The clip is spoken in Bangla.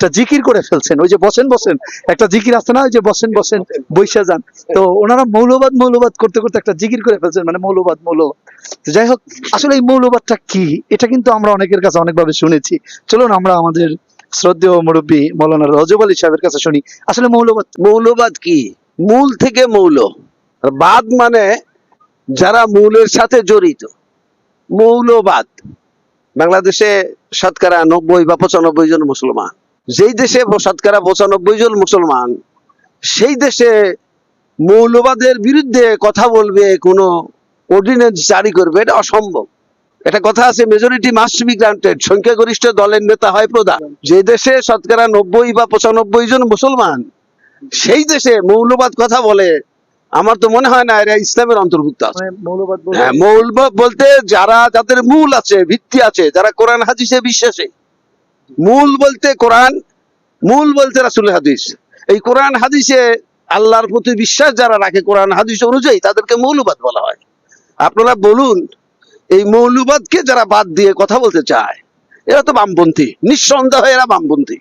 একটা জিকির করে ফেলছেন। ওই যে বসেন বসেন। একটা জিকির আছে না, ওই যে বসেন বসেন, বৈশা যান। তো ওনারা মৌলবাদ মৌলবাদ করতে করতে একটা জিকির করে ফেলছেন মানে মৌলবাদ মৌলবাদ। যাই হোক, আসলে এই মৌলবাদটা কি? এটা কিন্তু আমরা অনেকের কাছে অনেকভাবে শুনেছি। চলুন আমরা আমাদের শ্রদ্ধেয় মুরব্বী মৌলানা রজব আলী সাহেবের কাছে শুনি। আসলে মৌলবাদ মৌলবাদ কি? মূল থেকে মৌল। বাদ মানে যারা মূলের সাথে জড়িত। মৌলবাদ। বাংলাদেশে শতকরা নব্বই বা পঁচানব্বই জন মুসলমান। যেই দেশে শতকরা পঁচানব্বই জন মুসলমান সেই দেশে মৌলবাদের বিরুদ্ধে কথা বলবে কোনো অর্ডিনেন্স জারি করবে এটা অসম্ভব। এটা কথা আছে মেজরিটি মাস্ট বি গ্রান্টেড সংখ্যাগরিষ্ঠ দলের নেতা হয় প্রধান। যে দেশে শতকরা নব্বই বা পঁচানব্বই জন মুসলমান সেই দেশে মৌলবাদ কথা বলে আমার তো মনে হয় না এরা ইসলামের অন্তর্ভুক্ত আছে। মানে মৌলবাদ বলতে- হ্যাঁ মৌলবাদ বলতে যারা যাদের মূল আছে ভিত্তি আছে যারা কোরআন হাদিসে বিশ্বাসী মূল বলতে কোরআন, মূল বলতে রাসুল হাদিস। এই কোরআন হাদিসে আল্লাহর প্রতি বিশ্বাস যারা রাখে, কোরআন হাদিস অনুযায়ী তাদেরকে মৌলবাদ বলা হয়। আপনারা বলুন, এই মৌলবাদকে যারা বাদ দিয়ে কথা বলতে চায়, এরা তো বামপন্থী, নিঃসন্দেহ এরা বামপন্থী।